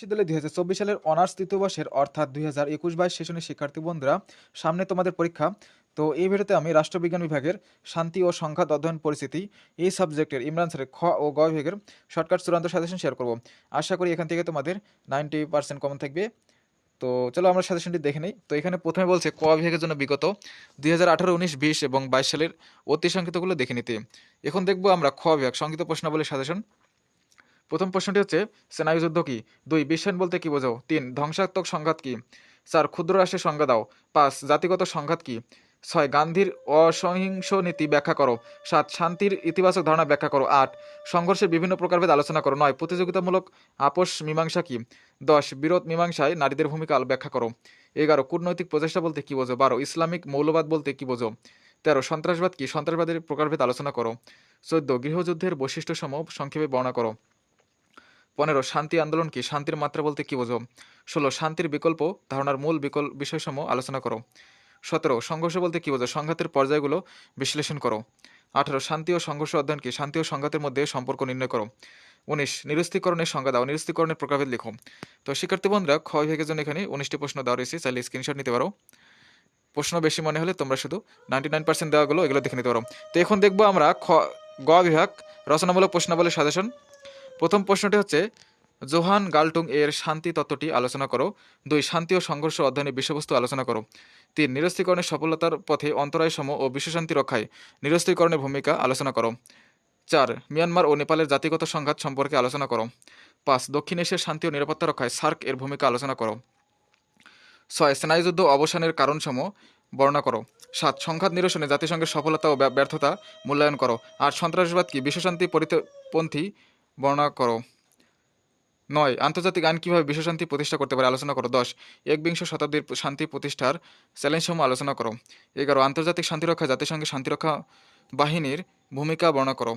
বিশ্ববিদ্যালয় দুই হাজার চব্বিশ সালের অনার্স তৃতীয় বর্ষের অর্থাৎ দুই হাজার একুশ বাইশ সেশনের শিক্ষার্থী বন্ধুরা, সামনে তোমাদের পরীক্ষা। তো এই ভিডিওতে আমি রাষ্ট্রবিজ্ঞান বিভাগের শান্তি ও সংঘাত অধ্যয়ন পরিস্থিতি, এই সাবজেক্টের ইমরান স্যারের খ ও গ বিভাগের শর্টকাট চূড়ান্ত সাজেশন শেয়ার করব। আশা করি এখান থেকে তোমাদের নাইনটি পার্সেন্ট কমন থাকবে। তো চলো আমরা সাজেশনটি দেখে নিই। তো এখানে প্রথমে বলছে ক বিভাগের জন্য বিগত দুই হাজার আঠারো, উনিশ, বিশ এবং বাইশ সালের অতি সংক্ষিপ্তগুলো দেখে নিতে। এখন দেখব আমরা খ বিভাগ, সংক্ষিপ্ত প্রশ্নাবলী সাজেশন। প্রথম প্রশ্নটি হচ্ছে স্নায়ুযুদ্ধ কি? দুই বিশ্বায়ন বলতে কি বোঝাও? তিন, ধ্বংসাত্মক সংঘাত কি? চার, ক্ষুদ্র রাষ্ট্রের সংজ্ঞা দাও। পাঁচ, জাতিগত সংঘাত কি? ছয়, গান্ধীর অসহিংস নীতি ব্যাখ্যা করো। সাত, শান্তির ইতিবাচক ধারণা ব্যাখ্যা করো। আট, সংঘর্ষের বিভিন্ন প্রকারভেদ আলোচনা করো। নয়, প্রতিযোগিতামূলক আপোষ মীমাংসা কি? দশ, বিরোধ মীমাংসায় নারীদের ভূমিকা ব্যাখ্যা করো। এগারো, কূটনৈতিক প্রচেষ্টা বলতে কি বোঝো? বারো, ইসলামিক মৌলবাদ বলতে কি বোঝো? তেরো, সন্ত্রাসবাদ কি? সন্ত্রাসবাদের প্রকারভেদ আলোচনা করো। চোদ্দ, গৃহযুদ্ধের বৈশিষ্ট্যসমূহ সংক্ষেপে বর্ণনা করো। পনেরো, শান্তি আন্দোলন কি? শান্তির মাত্রা বলতে কি বোঝো? ষোলো, শান্তির বিকল্প, ধারণার মূল বিকল্প বিষয়সমূহ আলোচনা করো। সতেরো, সংঘর্ষ বলতে কি বোঝো? সংঘাতের পর্যায়গুলো বিশ্লেষণ করো। আঠারো, শান্তি ও সংঘর্ষ অধ্যয়ন কি? শান্তি ও সংঘাতের মধ্যে সম্পর্ক নির্ণয় করো। উনিশ, নিরস্ত্রীকরণের সংজ্ঞা দাও। নিরস্ত্রীকরণের প্রকারভেদ লিখো। তো শিক্ষার্থী বন্ধুরা ক্ষয় বিভাগের জন্য এখানে উনিশটি প্রশ্ন দেওয়া রয়েছে। চাইলে স্ক্রিনশট নিতে পারো। প্রশ্ন বেশি মনে হলে তোমরা শুধু নাইনটি নাইন পার্সেন্ট দেওয়াগুলো এগুলো দেখে নিতে পারো। তো এখন দেখব আমরা খ গ বিভাগ রচনামূলক প্রশ্নাবলী সাজেশন প্রথম প্রশ্নটি হচ্ছে, জোহান গালটুং এর শান্তি তত্ত্বটি আলোচনা করো। দুই, শান্তি ও সংঘর্ষ অধ্যয়নের বিষয়বস্তু আলোচনা করো। তিন, নিরস্ত্রীকরণের সফলতার পথে অন্তরায় সম ও বিশ্বশান্তি রক্ষায় নিরস্ত্রীকরণের ভূমিকা আলোচনা করো। চার, মিয়ানমার ও নেপালের জাতিগত সংঘাত সম্পর্কে আলোচনা করো। পাঁচ, দক্ষিণ এশিয়ার শান্তি ও নিরাপত্তা রক্ষায় সার্ক এর ভূমিকা আলোচনা করো। ছয়, স্নায়ুযুদ্ধ অবসানের কারণসমূহ বর্ণনা করো। সাত, সংঘাত নিরসনে জাতিসংঘের সফলতা ও ব্য- ব্যর্থতা মূল্যায়ন করো। আর সন্ত্রাসবাদ কি বিশ্বশান্তি পরিপন্থী বর্ণনা করো। নয়, আন্তর্জাতিক আইন কীভাবে বিশ্বশান্তি প্রতিষ্ঠা করতে পারে আলোচনা করো। দশ, একবিংশ শতাব্দীর শান্তি প্রতিষ্ঠার চ্যালেঞ্জসমূহ আলোচনা করো। এগারো, আন্তর্জাতিক শান্তিরক্ষা জাতিসংঘের শান্তিরক্ষা বাহিনীর ভূমিকা বর্ণনা করো।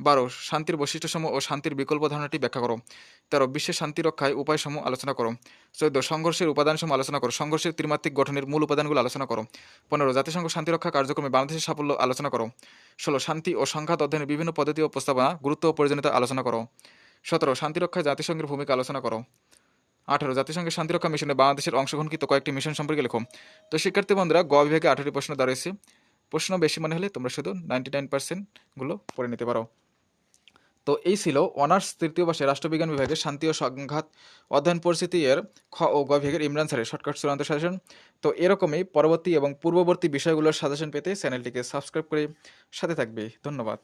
বারো, শান্তির বৈশিষ্ট্যসমূহ ও শান্তির বিকল্প ধারণাটি ব্যাখ্যা করো। তেরো, বিশ্বের শান্তি রক্ষায় উপায়সমূহ আলোচনা করো। চোদ্দ, সংঘর্ষের উপাদানসমূহ আলোচনা করো। সংঘর্ষের ত্রিমাত্রিক গঠনের মূল উপাদানগুলো আলোচনা করো। পনেরো, জাতিসংঘ শান্তিরক্ষা কার্যক্রমে বাংলাদেশের সাফল্য আলোচনা করো। ষোলো, শান্তি ও সংঘাত অধ্যয়নের বিভিন্ন পদ্ধতি ও প্রস্তাবনা গুরুত্ব ও প্রয়োজনীয়তা আলোচনা করো। সতেরো, শান্তিরক্ষায় জাতিসংঘের ভূমিকা আলোচনা করো। আঠারো, জাতিসংঘের শান্তিরক্ষা মিশনে বাংলাদেশের অংশগ্রহণকৃত কয়েকটি মিশন সম্পর্কে লেখো। তো শিক্ষার্থী বন্ধুরা, গ বিভাগে আঠারোটি প্রশ্ন দাঁড়িয়েছে প্রশ্ন বেশি মনে হলে তোমরা শুধু নাইনটি নাইন পার্সেন্টগুলো পড়ে নিতে পারো। তো এই ছিল অনার্স তৃতীয় বর্ষে রাষ্ট্রবিজ্ঞান বিভাগের শান্তি ও সংঘাত অধ্যয়ন পরিস্থিতি এর খ ও গ বিভাগের ইমরান স্যারের শর্টকাট চূড়ান্ত সাজেশন তো এরকমই পরবর্তী এবং পূর্ববর্তী বিষয়গুলোর সাজেশন পেতে চ্যানেলটিকে সাবস্ক্রাইব করে সাথে থাকবে। ধন্যবাদ।